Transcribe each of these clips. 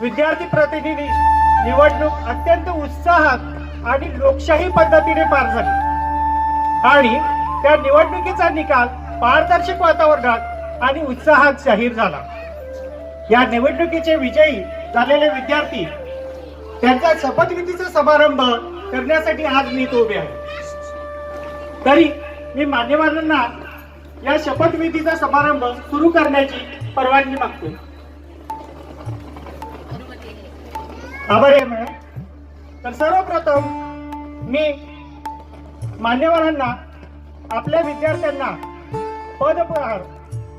विद्यार्थी प्रतिनिधी निवडणूक अत्यंत उत्साहात आणि लोकशाही पद्धतीने पार झाली. आणि त्या निवडणुकीचा निकाल पारदर्शक वातावरणात आणि उत्साहात जाहीर झाला. या निवडणुकीचे विजयी झालेले विद्यार्थी त्यांचा शपथविधीचा समारंभ करण्यासाठी आज मी तो उभे आहे. तरी मी मान्यवरांना या शपथविधीचा समारंभ सुरू करण्याची परवानगी मागतो आभारी आहे मॅडम. तर सर्वप्रथम मी मान्यवरांना आपल्या विद्यार्थ्यांना पदप्रहार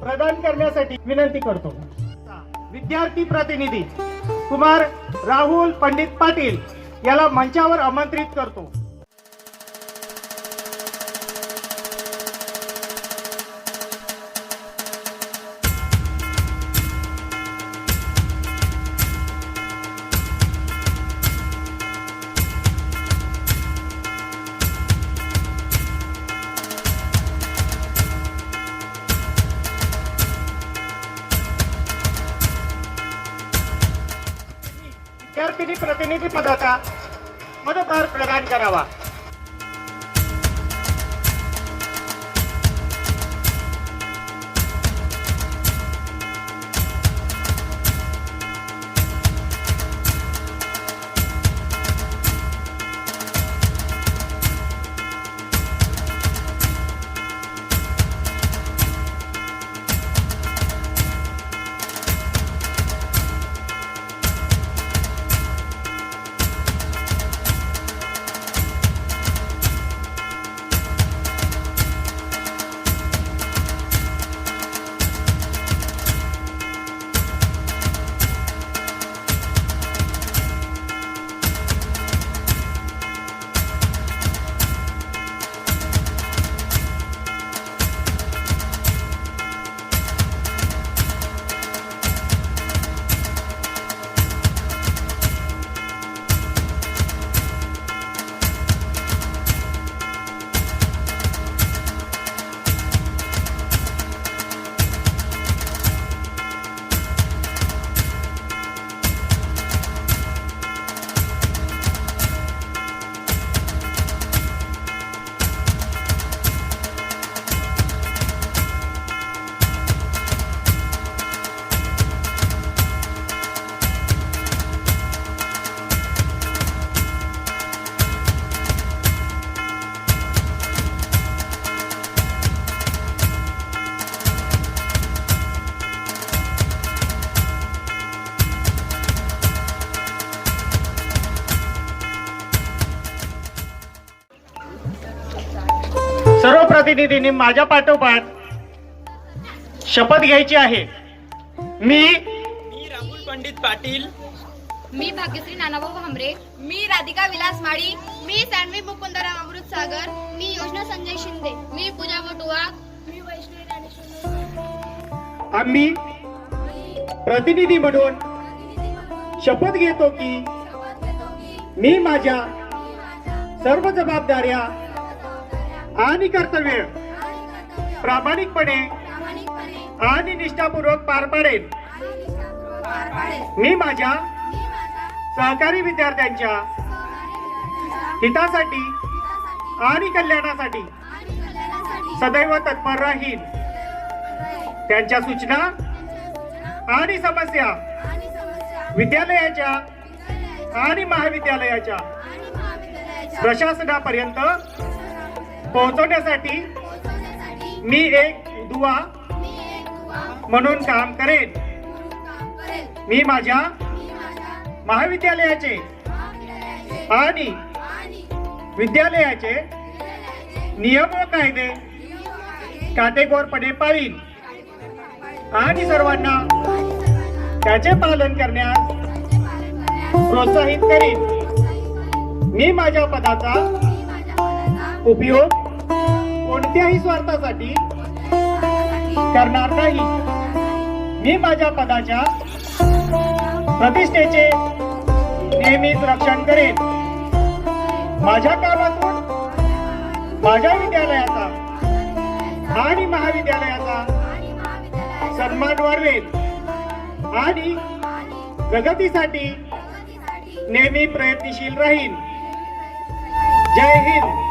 प्रदान करण्यासाठी विनंती करतो. विद्यार्थी प्रतिनिधी कुमार राहुल पंडित पाटील याला मंचावर आमंत्रित करतो. प्रतिनिधी प्रतिनिधी पदाचा पदभार प्रदान करावा. सर्व प्रतिनिधींनी माझ्या पाठोपाठ शपथ घ्यायची आहे. मी मी राहुल पंडित पाटील. मी भाग्यश्री नानाभाऊ भांबरे. मी राधिका विलास माळी. मी सान्वी मुकुंदराम अमृत सागर. मी योजना संजय शिंदे. मी पूजा बटुआ. मी वैष्णवी ज्ञानेश्वर आम्ही प्रतिनिधी म्हणून शपथ घेतो की मी माझ्या सर्व जबाबदाऱ्या आणि कर्तव्य. प्रामाणिकपणे आणि निष्ठापूर्वक पार पाडेन. मी माझ्या सहकारी विद्यार्थ्यांच्या हितासाठी आणि कल्याणासाठी सदैव तत्पर राहीन. त्यांच्या सूचना आणि समस्या विद्यालयाच्या आणि महाविद्यालयाच्या प्रशासनापर्यंत पोहोचवण्यासाठी मी एक दुवा म्हणून काम करेन. मी माझ्या महाविद्यालयाचे आणि विद्यालयाचे नियम व कायदे काटेकोरपणे पाळीन. आणि सर्वांना त्याचे पालन करण्यास प्रोत्साहित करीन. मी माझ्या पदाचा उपयोग कोणत्याही स्वार्थासाठी करणार नाही. मी माझ्या पदाच्या प्रतिष्ठेचे नेहमीच रक्षण करेन. माझ्या कामातून माझ्या विद्यालयाचा आणि महाविद्यालयाचा सन्मान वाढवेल आणि प्रगतीसाठी नेहमी प्रयत्नशील राहीन. जय हिंद.